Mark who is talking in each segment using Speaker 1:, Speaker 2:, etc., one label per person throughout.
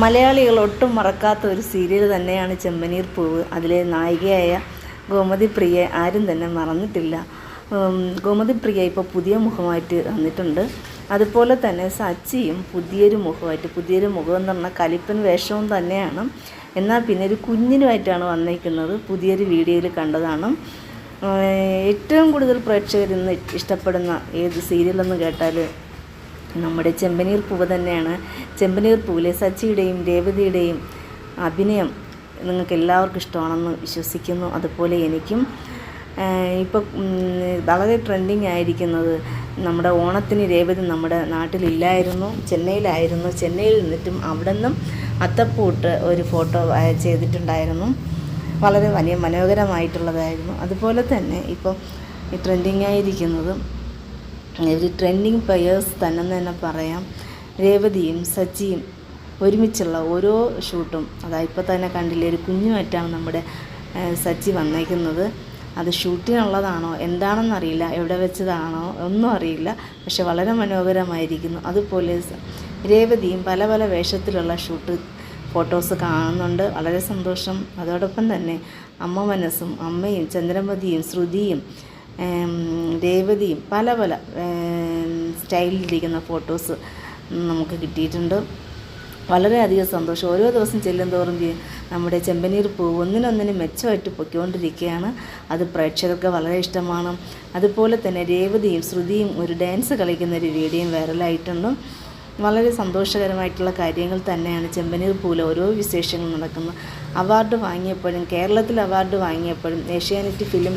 Speaker 1: മലയാളികൾ ഒട്ടും മറക്കാത്ത ഒരു സീരിയൽ തന്നെയാണ് ചെമ്മനീർ പൂവ്. അതിലെ നായികയായ ഗോമതി പ്രിയെ ആരും തന്നെ മറന്നിട്ടില്ല. ഗോമതി പ്രിയ ഇപ്പോൾ പുതിയ മുഖമായിട്ട് വന്നിട്ടുണ്ട്. അതുപോലെ തന്നെ സച്ചിയും പുതിയൊരു മുഖമായിട്ട് പുതിയൊരു മുഖം എന്ന് പറഞ്ഞാൽ കലിപ്പൻ വേഷവും തന്നെയാണ്. എന്നാൽ പിന്നെ ഒരു കുഞ്ഞിനുമായിട്ടാണ് വന്നിരിക്കുന്നത് പുതിയൊരു വീഡിയോയിൽ കണ്ടതാണ്. ഏറ്റവും കൂടുതൽ പ്രേക്ഷകർ ഇന്ന് ഇഷ്ടപ്പെടുന്ന ഏത് സീരിയലെന്ന് കേട്ടാൽ നമ്മുടെ ചെമ്പനീർ പൂവ് തന്നെയാണ്. ചെമ്പനീർ പൂവിലെ സച്ചിയുടെയും രേവതിയുടെയും അഭിനയം നിങ്ങൾക്ക് എല്ലാവർക്കും ഇഷ്ടമാണെന്ന് വിശ്വസിക്കുന്നു. അതുപോലെ എനിക്കും. ഇപ്പോൾ വളരെ ട്രെൻഡിങ് ആയിരിക്കുന്നത് നമ്മുടെ ഓണത്തിന് രേവതി നമ്മുടെ നാട്ടിലില്ലായിരുന്നു ചെന്നൈയിലായിരുന്നു. ചെന്നൈയിൽ നിന്നിട്ടും അവിടെ നിന്നും അത്തപ്പൂട്ട് ഒരു ഫോട്ടോ ചെയ്തിട്ടുണ്ടായിരുന്നു. വളരെ വലിയ മനോഹരമായിട്ടുള്ളതായിരുന്നു. അതുപോലെ തന്നെ ഇപ്പോൾ ട്രെൻഡിങ് ആയിരിക്കുന്നത് ഒരു ട്രെൻഡിങ് പ്ലെയേഴ്സ് തന്നെ തന്നെ പറയാം. രേവതിയും സച്ചിയും ഒരുമിച്ചുള്ള ഓരോ ഷൂട്ടും അതാ ഇപ്പോൾ തന്നെ കണ്ടില്ലേ ഒരു കുഞ്ഞുമായിട്ടാണ് നമ്മുടെ സച്ചി വന്നേക്കുന്നത്. അത് ഷൂട്ടിനുള്ളതാണോ എന്താണെന്നറിയില്ല എവിടെ വെച്ചതാണോ ഒന്നും അറിയില്ല. പക്ഷെ വളരെ മനോഹരമായിരിക്കുന്നു. അതുപോലെ രേവതിയും പല പല വേഷത്തിലുള്ള ഷൂട്ട് ഫോട്ടോസ് കാണുന്നുണ്ട്. വളരെ സന്തോഷം. അതോടൊപ്പം തന്നെ അമ്മ മനസ്സും അമ്മയും ചന്ദ്രമതിയും ശ്രുതിയും രേവതിയും പല പല സ്റ്റൈലിലിരിക്കുന്ന ഫോട്ടോസ് നമുക്ക് കിട്ടിയിട്ടുണ്ട്. വളരെയധികം സന്തോഷം. ഓരോ ദിവസം ചെല്ലുന്തോറും നമ്മുടെ ചെമ്പനീർ പൂ ഒന്നിനൊന്നിന് മെച്ചമായിട്ട് പൊയ്ക്കൊണ്ടിരിക്കുകയാണ്. അത് പ്രേക്ഷകർക്ക് വളരെ ഇഷ്ടമാണ്. അതുപോലെ തന്നെ രേവതിയും ശ്രുതിയും ഒരു ഡാൻസ് കളിക്കുന്ന ഒരു വീഡിയോയും വൈറലായിട്ടുണ്ട്. വളരെ സന്തോഷകരമായിട്ടുള്ള കാര്യങ്ങൾ തന്നെയാണ് ചെമ്പനീർ പൂവിലെ ഓരോ വിശേഷങ്ങൾ നടക്കുന്നത്. അവാർഡ് വാങ്ങിയപ്പോഴും കേരളത്തിൽ award വാങ്ങിയപ്പോഴും Asianet film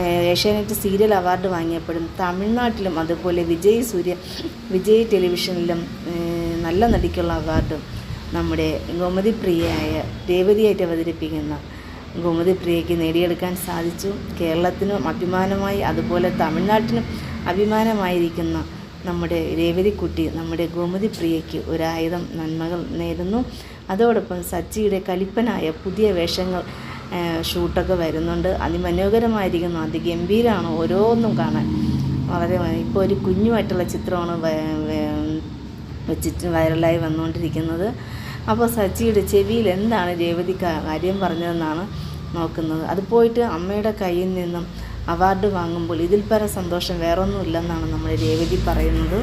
Speaker 1: Asianet serial award വാങ്ങിയപ്പോഴും തമിഴ്നാട്ടിലും അതുപോലെ വിജയ് സൂര്യ വിജയ് ടെലിവിഷനിലും നല്ല നടിക്കുള്ള അവാർഡും നമ്മുടെ ഗോമതി പ്രിയയായ രേവതിയായിട്ട് അവതരിപ്പിക്കുന്ന ഗോമതി പ്രിയയ്ക്ക് നേടിയെടുക്കാൻ സാധിച്ചു. കേരളത്തിനും അഭിമാനമായി അതുപോലെ തമിഴ്നാട്ടിനും അഭിമാനമായിരിക്കുന്ന നമ്മുടെ രേവതിക്കുട്ടി നമ്മുടെ ഗോമതി പ്രിയയ്ക്ക് ഒരായുധം നന്മകൾ നേരുന്നു. അതോടൊപ്പം സച്ചിയുടെ കലിപ്പനായ പുതിയ വേഷങ്ങൾ ഷൂട്ടൊക്കെ വരുന്നുണ്ട്. അതിമനോഹരമായിരിക്കുന്നു. അതിഗംഭീരമാണ് ഓരോന്നും കാണാൻ. വളരെ ഇപ്പോൾ ഒരു കുഞ്ഞുമായിട്ടുള്ള ചിത്രമാണ് വെച്ചിട്ട് വൈറലായി വന്നുകൊണ്ടിരിക്കുന്നത്. അപ്പോൾ സച്ചിയുടെ ചെവിയിൽ എന്താണ് രേവതി കാര്യം പറഞ്ഞതെന്നാണ് നോക്കുന്നത്. അത് പോയിട്ട് അമ്മയുടെ കയ്യിൽ നിന്നും അവാർഡ് വാങ്ങുമ്പോൾ ഇതിൽ പര സന്തോഷം. വേറൊന്നുമില്ലെന്നാണ് നമ്മൾ രേവതി പറയുന്നത്.